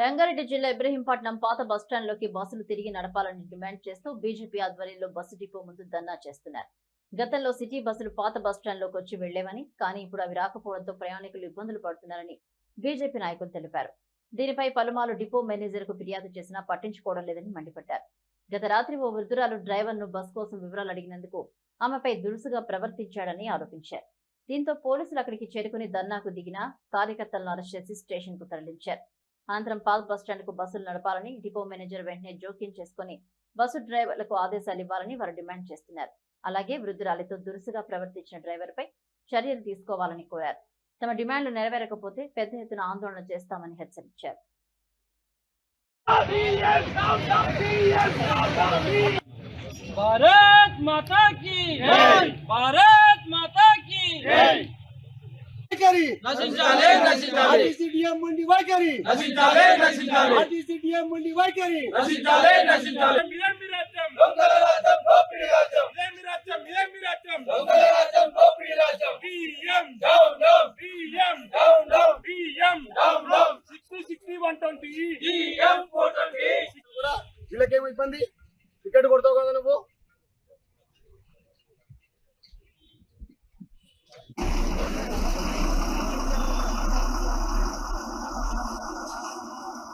రంగారెడ్డి జిల్లా ఇబ్రహీంపట్నం పాత బస్టాండ్లోకి బస్సులు తిరిగి నడపాలని డిమాండ్ చేస్తూ బీజేపీ ఆధ్వర్యంలో బస్సు డిపో ముందు ధర్నా చేస్తున్నారు. గతంలో సిటీ బస్సులు పాత బస్టాండ్లోకి వచ్చి వెళ్ళేవని కానీ ఇప్పుడు అవి రాకపోవడంతో ప్రయాణికులు ఇబ్బందులు పడుతున్నారని బీజేపీ నాయకులు తెలిపారు. దీనిపై పలుమార్లు డిపో మేనేజర్కు ఫిర్యాదు చేసినా పట్టించుకోవడం లేదని మండిపడ్డారు. గత రాత్రి ఓ వృద్ధురాలు డ్రైవర్ను బస్ కోసం వివరాలు అడిగినందుకు ఆమెపై దురుసుగా ప్రవర్తించాడని ఆరోపించారు. దీంతో పోలీసులు అక్కడికి చేరుకుని ధర్నాకు దిగిన కార్యకర్తలను అరెస్ట్ చేసి స్టేషన్కు తరలించారు. అనంతరం పాల్ స్టాండ్కు బస్సులు నడపాలని డిపో మేనేజర్ వెంటనే జోక్యం చేసుకుని బస్సు డ్రైవర్లకు ఆదేశాలు ఇవ్వాలని వారు డిమాండ్ చేస్తున్నారు. అలాగే వృద్ధురాలితో దురుసుగా ప్రవర్తించిన డ్రైవర్పై చర్యలు తీసుకోవాలని కోరారు. తమ డిమాండ్లు నెరవేరకపోతే పెద్ద ఎత్తున ఆందోళన చేస్తామని హెచ్చరించారు. భారత్ మాతా కీ భారత్ వైఖరి ఆర్టీసీ డిఎం మండి వైఖరి. ఆర్టీసీ డిఎం మండి వైఖరి. నశించాలి నశించాలి. ఇదేమి రాజ్యం దొంగల రాజ్యం దోపిడీ రాజ్యం. ఇదేమి రాజ్యం ఇదేమి రాజ్యం? దొంగల రాజ్యం దోపిడీ రాజ్యం. BM down down. BM down down. BM down down. 60 60 120 BM 420 కూడా వీళ్ళకేమో ఇబ్బంది? టికెట్ కొడతావు కదా నువ్వు?